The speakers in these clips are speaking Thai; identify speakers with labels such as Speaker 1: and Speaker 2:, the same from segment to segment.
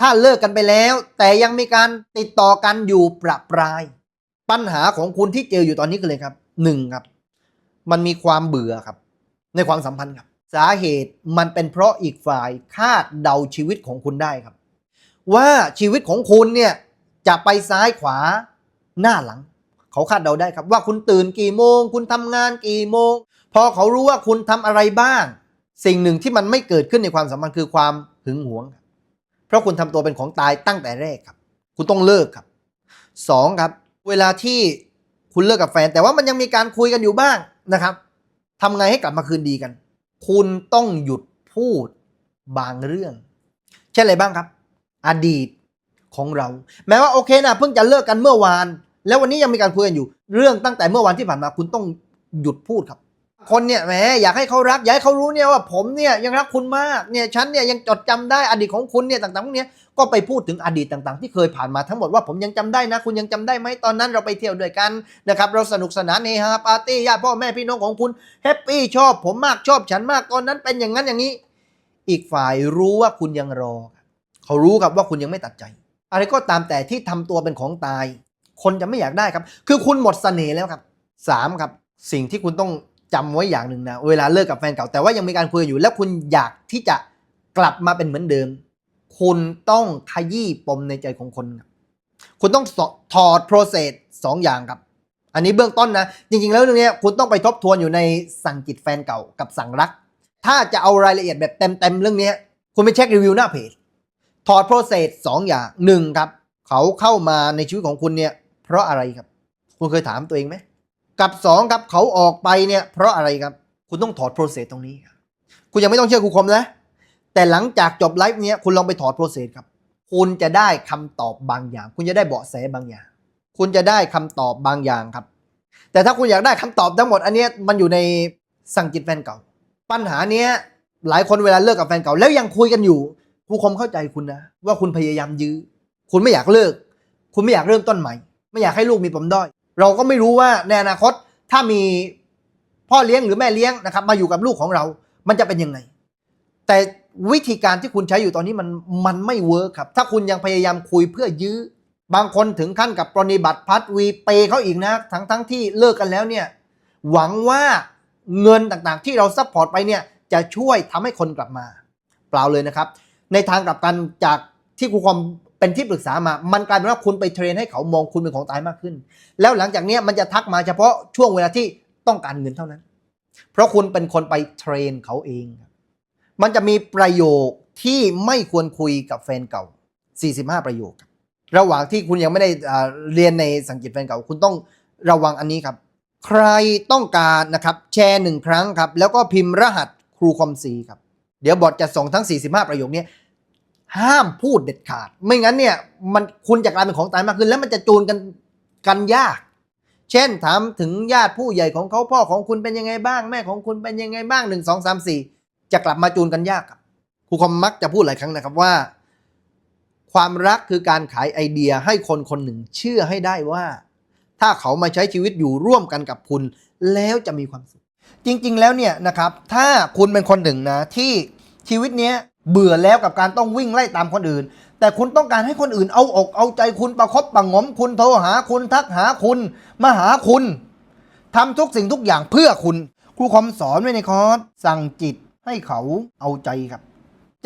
Speaker 1: ถ้าเลิกกันไปแล้ว แต่ยังมีการติดต่อกันอยู่ประปราย ปัญหาของคุณที่เจออยู่ตอนนี้คือเลยครับหนึ่งครับ มันมีความเบื่อครับ ในความสัมพันธ์ครับ สาเหตุมันเป็นเพราะอีกฝ่ายคาดเดาชีวิตของคุณได้ครับ ว่าชีวิตของคุณเนี่ยจะไปซ้ายขวาหน้าหลัง เขาคาดเดาได้ครับ ว่าคุณตื่นกี่โมง คุณทำงานกี่โมง พอเขารู้ว่าคุณทำอะไรบ้าง สิ่งหนึ่งที่มันไม่เกิดขึ้นในความสัมพันธ์คือความหึงหวง เพราะคุณทำตัวเป็นของตายตั้งแต่แรกครับ คุณต้องเลิกครับสองครับ เวลาที่คุณเลิกกับแฟน แต่ว่ามันยังมีการคุยกันอยู่บ้างนะครับทำไงให้กลับมาคืนดีกัน คุณต้องหยุดพูดบางเรื่อง เช่นอะไรบ้างครับ อดีตของเรา แม้ว่าโอเคนะเพิ่งจะเลิกกันเมื่อวาน แล้ววันนี้ยังมีการคุยกันอยู่ เรื่องตั้งแต่เมื่อวานที่ผ่านมาคุณต้องหยุดพูดครับ คนเนี่ยแหมอยากให้เขารักอยากให้เขารู้เนี่ยว่าผมเนี่ยยังรักคุณมากเนี่ยฉันเนี่ยยังจดจำได้อดีตของคุณเนี่ยต่างๆพวกเนี้ยก็ไปพูดถึงอดีตต่างๆ ที่เคยผ่านมาทั้งหมดว่าผมยังจำได้นะ คุณยังจำได้ไหมตอนนั้นเราไปเที่ยวด้วยกันนะครับเราสนุกสนานเฮฮาปาร์ตี้ญาติพ่อแม่พี่น้องของคุณแฮปปี้ชอบผมมากชอบฉันมากตอนนั้นเป็นอย่างนั้นอย่างนี้ อีกฝ่ายรู้ว่าคุณยังรอ เขารู้ครับว่าคุณยังไม่ตัดใจ อะไรก็ตามแต่ที่ทำตัวเป็นของตาย คนจะไม่อยากได้ครับ คือคุณหมดเสน่ห์แล้วครับสามครับสิ่งที่คุณต้อง จำไว้อย่างหนึ่งนะเวลาเลิกกับแฟนเก่าแต่ว่ายังมีการคุยกันอยู่ แล้วคุณอยากที่จะกลับมาเป็นเหมือนเดิม คุณต้องขยี้ปมในใจของคนครับคุณต้องถอด process สองอย่างครับ อันนี้เบื้องต้นนะ จริง ๆ แล้วเรื่องนี้คุณต้องไปทบทวนอยู่ในสั่งจิตแฟนเก่ากับสั่งรัก ถ้าจะเอารายละเอียดแบบเต็มๆเรื่องนี้คุณไปเช็ครีวิวหน้าเพจถอด process สองอย่างหนึ่งครับ เขาเข้ามาในชีวิตของคุณเนี่ย เพราะอะไรครับ คุณเคยถามตัวเองไหม กับสองครับเขาออกไปเนี่ยเพราะอะไรครับ คุณต้องถอด process ตรงนี้ครับคุณยังไม่ต้องเชื่อครูคมนะ แต่หลังจากจบไลฟ์เนี้ยคุณลองไปถอด process ครับ คุณจะได้คำตอบบางอย่าง คุณจะได้เบาะแสบางอย่าง คุณจะได้คำตอบบางอย่างครับ แต่ถ้าคุณอยากได้คำตอบทั้งหมด อันเนี้ยมันอยู่ในสั่งจิตแฟนเก่า ปัญหาเนี้ยหลายคนเวลาเลิกกับแฟนเก่า แล้วยังคุยกันอยู่ครูคมเข้าใจคุณนะ ว่าคุณพยายามยื้อ คุณไม่อยากเลิก คุณไม่อยากเริ่มต้นใหม่ ไม่อยากให้ลูกมีปมด้อย เราก็ไม่รู้ว่าในอนาคตถ้ามีพ่อเลี้ยงหรือแม่เลี้ยงนะครับ มาอยู่กับลูกของเรา มันจะเป็นยังไง แต่วิธีการที่คุณใช้อยู่ตอนนี้มันมันไม่เวิร์คครับ ถ้าคุณยังพยายามคุยเพื่อยื้อ บางคนถึงขั้นกับปรนิบัติพัดวีเปย์เขาอีกนะ ทั้งทั้งที่เลิกกันแล้วเนี่ย หวังว่าเงินต่างๆ ที่เราซัพพอร์ตไปเนี่ยจะช่วยทำให้คนกลับมา เปล่าเลยนะครับ ในทางกลับกันจากที่ครูความ เป็นที่ปรึกษามา มันกลายเป็นว่าคุณไปเทรนให้เขามองคุณเป็นของตายมากขึ้น แล้วหลังจากนี้มันจะทักมาเฉพาะช่วงเวลาที่ต้องการเงินเท่านั้น เพราะคุณเป็นคนไปเทรนเขาเอง มันจะมีประโยคที่ไม่ควรคุยกับแฟนเก่า 45 ประโยค ระหว่างที่คุณยังไม่ได้เรียนในสังกฤษแฟนเก่า คุณต้องระวังอันนี้ครับ ใครต้องการนะครับแชร์หนึ่งครั้งครับ แล้วก็พิมพ์รหัสครูคอมซีครับ เดี๋ยวบอทจะส่งทั้ง 45 ประโยคนี้ ห้ามพูดเด็ดขาด ไม่งั้นเนี่ยมันคุณจะกลายเป็นของตายมากขึ้น แล้วมันจะจูนกันกันยาก เช่นถามถึงญาติผู้ใหญ่ของเขาพ่อของคุณเป็นยังไงบ้าง แม่ของคุณเป็นยังไงบ้างหนึ่งสองสามสี่จะกลับมาจูนกันยากครับครูคอมมักจะพูดหลายครั้งนะครับว่า ความรักคือการขายไอเดียให้คนคนหนึ่งเชื่อให้ได้ว่า ถ้าเขามาใช้ชีวิตอยู่ร่วมกันกับคุณ แล้วจะมีความสุข จริง ๆ แล้วเนี่ยนะครับ ถ้าคุณเป็นคนหนึ่งนะที่ชีวิตเนี้ย เบื่อแล้วกับการต้องวิ่งไล่ตามคนอื่น แต่คุณต้องการให้คนอื่นเอาอกเอาใจคุณประคบประงมคุณโทรหาคุณทักหาคุณ มาหาคุณทำทุกสิ่งทุกอย่างเพื่อคุณ ครูคอมสอนไว้ในคอร์สสั่งจิตให้เขาเอาใจครับ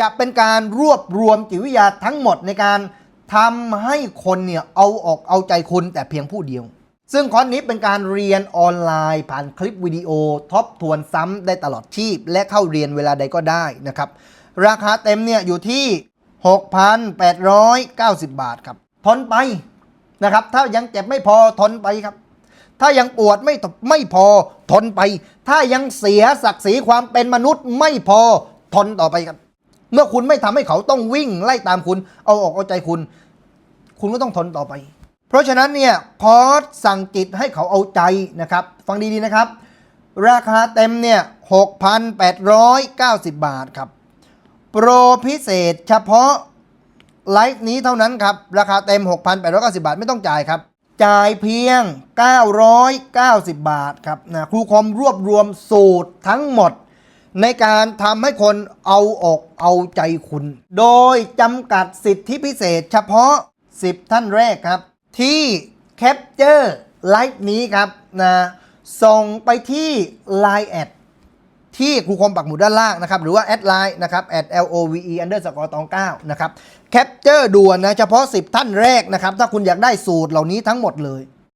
Speaker 1: จะเป็นการรวบรวมจิตวิทยาทั้งหมดในการทำให้คนเนี่ยเอาออกเอาใจคุณแต่เพียงผู้เดียว ซึ่งคอร์สนี้เป็นการเรียนออนไลน์ผ่านคลิปวิดีโอทบทวนซ้ำได้ตลอดชีพ และเข้าเรียนเวลาใดก็ได้นะครับ ราคาเต็มเนี่ยอยู่ที่ 6,890 บาทครับ ทนไปนะครับ ถ้ายังเจ็บไม่พอทนไปครับ ถ้ายังปวดไม่ไม่พอทนไป ถ้ายังเสียศักดิ์ศรีความเป็นมนุษย์ไม่พอทนต่อไปครับ เมื่อคุณไม่ทำให้เขาต้องวิ่งไล่ตามคุณ เอาออกเอาใจคุณ คุณก็ต้องทนต่อไป เพราะฉะนั้นเนี่ยคอร์สสั่งจิตให้เขาเอาใจนะครับ ฟังดีๆนะครับ ราคาเต็มเนี่ย6,890 บาทครับ โปรพิเศษเฉพาะไลฟ์นี้เท่านั้นครับ ราคาเต็ม 6,890 บาทไม่ต้องจ่ายครับ จ่ายเพียง 990 บาทครับนะครูคอมรวบรวมสูตรทั้งหมด ในการทำให้คนเอาอกเอาใจคุณ โดยจำกัดสิทธิพิเศษเฉพาะ 10 ท่านแรกครับ ที่แคปเจอร์ไลฟ์นี้ครับนะส่งไปที่ Line แอด ที่ครูคมปักหมุดด้านล่างนะครับ หรือว่าแอดไลน์นะครับ at love underscore ตอง9นะครับ แคปเจอร์ด่วนนะ เฉพาะ 10 ท่านแรกนะครับ ถ้าคุณอยากได้สูตรเหล่านี้ทั้งหมดเลย